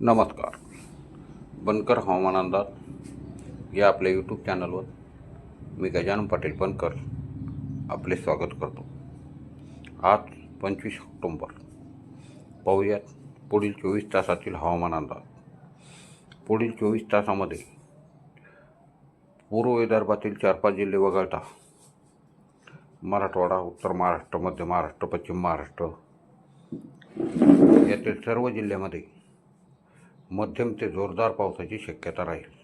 नमस्कार. बनकर हवामान अंदाज या आपल्या यूट्यूब चॅनलवर मी गजानन पाटील बनकर आपले स्वागत करतो. आज पंचवीस ऑक्टोंबर. पाहूयात पुढील चोवीस तासातील हवामान अंदाज. पुढील चोवीस तासामध्ये पूर्व विदर्भातील चार पाच जिल्हे वगळता मराठवाडा उत्तर महाराष्ट्र मध्य महाराष्ट्र पश्चिम महाराष्ट्र यातील सर्व जिल्ह्यामध्ये मध्यम ते जोरदार पावसाची शक्यता राहील.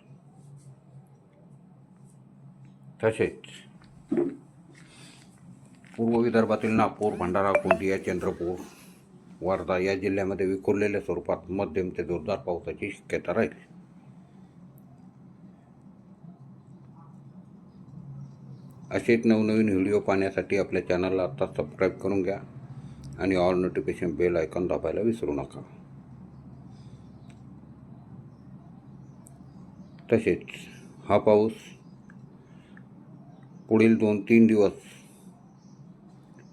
तसेच पूर्व विदर्भातील नागपूर भंडारा गोंदिया चंद्रपूर वर्धा या जिल्ह्यामध्ये विखुरलेल्या स्वरूपात मध्यम ते जोरदार पावसाची शक्यता राहील. असेच नवनवीन व्हिडिओ पाहण्यासाठी आपल्या चॅनलला आत्ता सबस्क्राईब करून घ्या आणि ऑल नोटिफिकेशन बेल आयकॉन दाबायला विसरू नका. तसेच हा पाऊस पुढील दोन तीन दिवस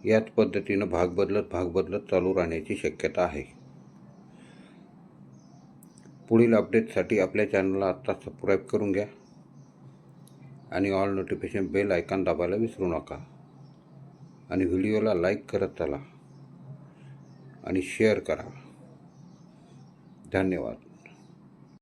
याच पद्धतीनं भाग बदलत भाग बदलत चालू राहण्याची शक्यता आहे. पुढील अपडेटसाठी आपल्या चॅनलला आत्ता सबस्क्राईब करून घ्या आणि ऑल नोटिफिकेशन बेल आयकॉन दाबायला विसरू नका. आणि व्हिडिओला लाईक करत चला आणि शेअर करा. धन्यवाद.